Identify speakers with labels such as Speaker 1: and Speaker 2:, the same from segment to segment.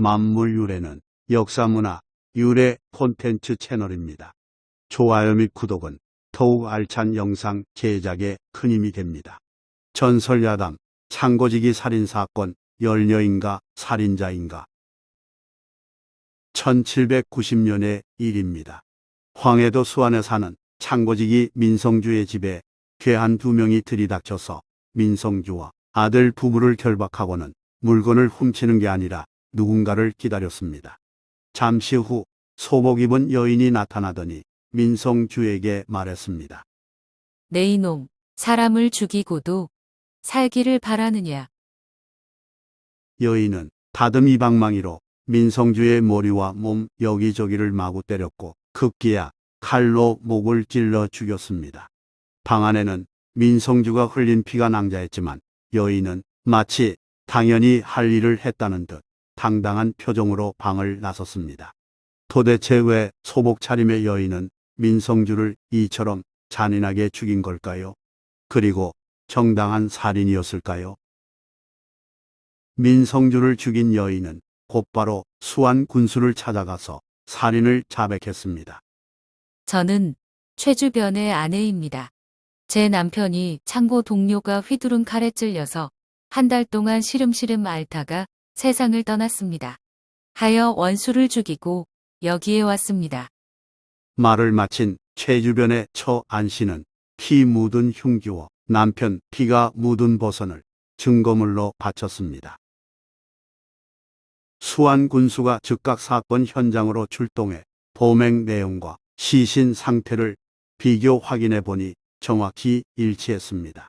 Speaker 1: 만물 유래는 역사문화 유래 콘텐츠 채널입니다. 좋아요 및 구독은 더욱 알찬 영상 제작에 큰 힘이 됩니다. 전설야담 창고지기 살인사건 열녀인가 살인자인가 1790년의 일입니다. 황해도 수안에 사는 창고지기 민성주의 집에 괴한 두 명이 들이닥쳐서 민성주와 아들 부부를 결박하고는 물건을 훔치는 게 아니라 누군가를 기다렸습니다. 잠시 후 소복 입은 여인이 나타나더니 민성주에게 말했습니다.
Speaker 2: 내 이놈, 사람을 죽이고도 살기를 바라느냐.
Speaker 1: 여인은 다듬이방망이로 민성주의 머리와 몸 여기저기를 마구 때렸고 급기야 칼로 목을 찔러 죽였습니다. 방 안에는 민성주가 흘린 피가 낭자했지만 여인은 마치 당연히 할 일을 했다는 듯 당당한 표정으로 방을 나섰습니다. 도대체 왜 소복 차림의 여인은 민성주를 이처럼 잔인하게 죽인 걸까요? 그리고 정당한 살인이었을까요? 민성주를 죽인 여인은 곧바로 수안 군수를 찾아가서 살인을 자백했습니다.
Speaker 2: 저는 최주변의 아내입니다. 제 남편이 창고 동료가 휘두른 칼에 찔려서 한 달 동안 시름시름 앓다가 세상을 떠났습니다. 하여 원수를 죽이고 여기에 왔습니다.
Speaker 1: 말을 마친 최주변의 처 안 씨는 피 묻은 흉기와 남편 피가 묻은 버선을 증거물로 바쳤습니다. 수안 군수가 즉각 사건 현장으로 출동해 범행 내용과 시신 상태를 비교 확인해 보니 정확히 일치했습니다.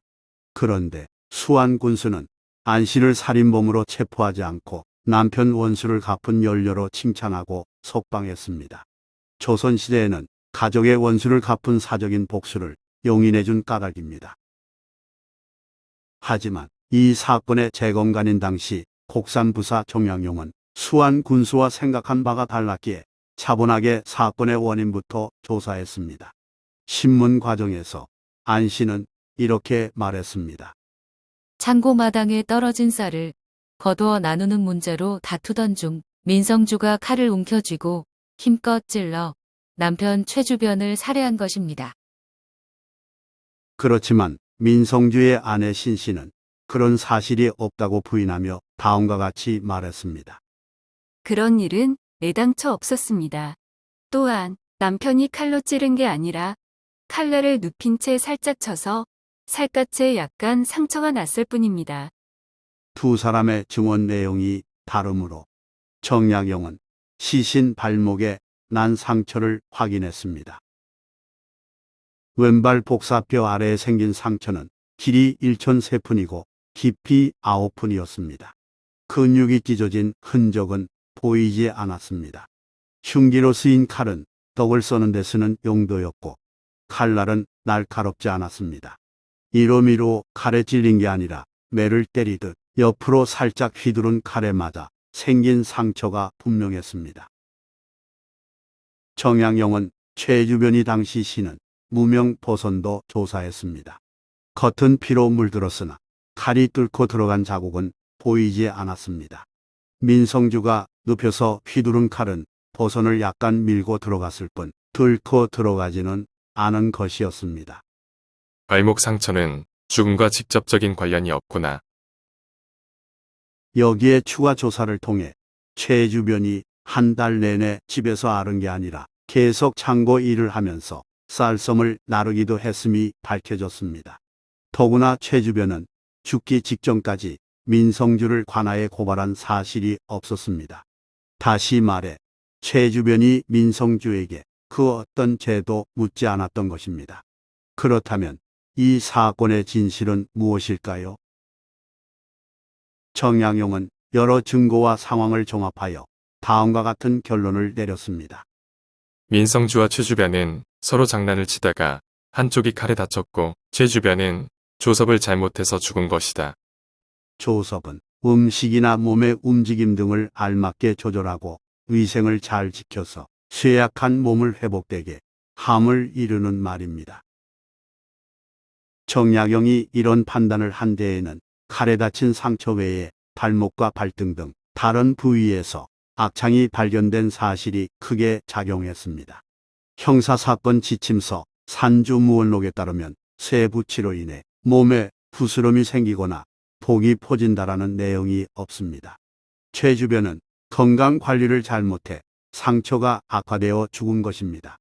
Speaker 1: 그런데 수안 군수는 안 씨를 살인범으로 체포하지 않고 남편 원수를 갚은 연료로 칭찬하고 속방했습니다. 조선시대에는 가족의 원수를 갚은 사적인 복수를 용인해준 까닭입니다. 하지만 이 사건의 재검관인 당시 곡산부사 종양용은 수안 군수와 생각한 바가 달랐기에 차분하게 사건의 원인부터 조사했습니다. 신문 과정에서 안 씨는 이렇게 말했습니다.
Speaker 2: 창고 마당에 떨어진 쌀을 거두어 나누는 문제로 다투던 중 민성주가 칼을 움켜쥐고 힘껏 찔러 남편 최주변을 살해한 것입니다.
Speaker 1: 그렇지만 민성주의 아내 신 씨는 그런 사실이 없다고 부인하며 다음과 같이 말했습니다.
Speaker 3: 그런 일은 애당초 없었습니다. 또한 남편이 칼로 찌른 게 아니라 칼날을 눕힌 채 살짝 쳐서 살갗에 약간 상처가 났을 뿐입니다.
Speaker 1: 두 사람의 증언 내용이 다르므로 정약용은 시신 발목에 난 상처를 확인했습니다. 왼발 복사뼈 아래에 생긴 상처는 길이 1,003푼이고 깊이 9푼이었습니다. 근육이 찢어진 흔적은 보이지 않았습니다. 흉기로 쓰인 칼은 떡을 써는 데 쓰는 용도였고 칼날은 날카롭지 않았습니다. 이로미로 칼에 찔린 게 아니라 매를 때리듯 옆으로 살짝 휘두른 칼에 맞아 생긴 상처가 분명했습니다. 정양용은 최주변이 당시 씨는 무명 보선도 조사했습니다. 겉은 피로 물들었으나 칼이 뚫고 들어간 자국은 보이지 않았습니다. 민성주가 눕혀서 휘두른 칼은 보선을 약간 밀고 들어갔을 뿐 뚫고 들어가지는 않은 것이었습니다.
Speaker 4: 발목 상처는 죽음과 직접적인 관련이 없구나.
Speaker 1: 여기에 추가 조사를 통해 최 주변이 한 달 내내 집에서 앓은 게 아니라 계속 창고 일을 하면서 쌀섬을 나르기도 했음이 밝혀졌습니다. 더구나 최 주변은 죽기 직전까지 민성주를 관하에 고발한 사실이 없었습니다. 다시 말해 최 주변이 민성주에게 그 어떤 죄도 묻지 않았던 것입니다. 그렇다면 이 사건의 진실은 무엇일까요? 정양용은 여러 증거와 상황을 종합하여 다음과 같은 결론을 내렸습니다.
Speaker 4: 민성주와 최주변은 서로 장난을 치다가 한쪽이 칼에 다쳤고 최주변은 조섭을 잘못해서 죽은 것이다.
Speaker 1: 조섭은 음식이나 몸의 움직임 등을 알맞게 조절하고 위생을 잘 지켜서 쇠약한 몸을 회복되게 함을 이루는 말입니다. 정약용이 이런 판단을 한 데에는 칼에 다친 상처 외에 발목과 발등 등 다른 부위에서 악창이 발견된 사실이 크게 작용했습니다. 형사사건 지침서 산주무원록에 따르면 쇠부치로 인해 몸에 부스럼이 생기거나 독이 퍼진다라는 내용이 없습니다. 최 주변은 건강 관리를 잘못해 상처가 악화되어 죽은 것입니다.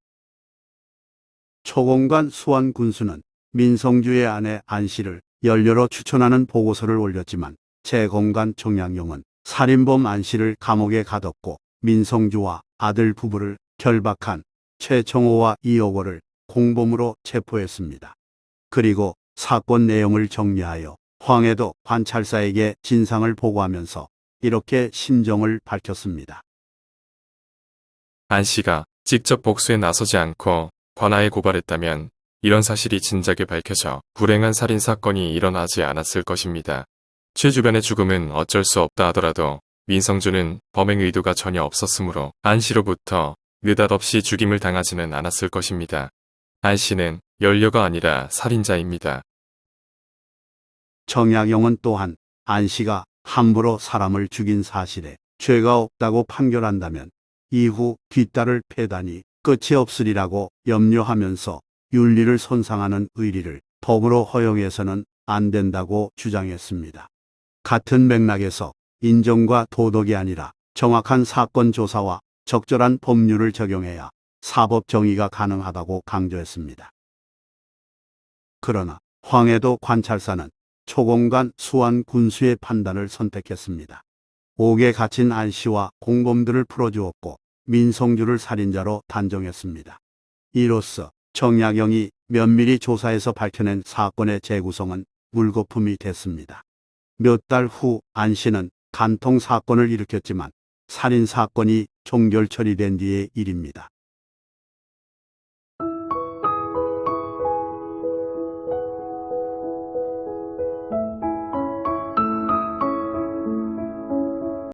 Speaker 1: 초공관 수원 군수는 민성주의 아내 안 씨를 연료로 추천하는 보고서를 올렸지만 재공관 정양용은 살인범 안 씨를 감옥에 가뒀고 민성주와 아들 부부를 결박한 최청호와 이호거를 공범으로 체포했습니다. 그리고 사건 내용을 정리하여 황해도 관찰사에게 진상을 보고하면서 이렇게 심정을 밝혔습니다.
Speaker 4: 안 씨가 직접 복수에 나서지 않고 관아에 고발했다면 이런 사실이 진작에 밝혀져 불행한 살인 사건이 일어나지 않았을 것입니다. 최 주변의 죽음은 어쩔 수 없다 하더라도 민성주는 범행 의도가 전혀 없었으므로 안 씨로부터 느닷없이 죽임을 당하지는 않았을 것입니다. 안 씨는 연료가 아니라 살인자입니다.
Speaker 1: 정약용은 또한 안 씨가 함부로 사람을 죽인 사실에 죄가 없다고 판결한다면 이후 뒷딸을 패다니 끝이 없으리라고 염려하면서 윤리를 손상하는 의리를 법으로 허용해서는 안 된다고 주장했습니다. 같은 맥락에서 인정과 도덕이 아니라 정확한 사건 조사와 적절한 법률을 적용해야 사법 정의가 가능하다고 강조했습니다. 그러나 황해도 관찰사는 초공간 수완 군수의 판단을 선택했습니다. 옥에 갇힌 안 씨와 공범들을 풀어주었고 민성주를 살인자로 단정했습니다. 이로써 정약영이 면밀히 조사해서 밝혀낸 사건의 재구성은 물거품이 됐습니다. 몇 달 후 안 씨는 간통 사건을 일으켰지만 살인 사건이 종결 처리된 뒤의 일입니다.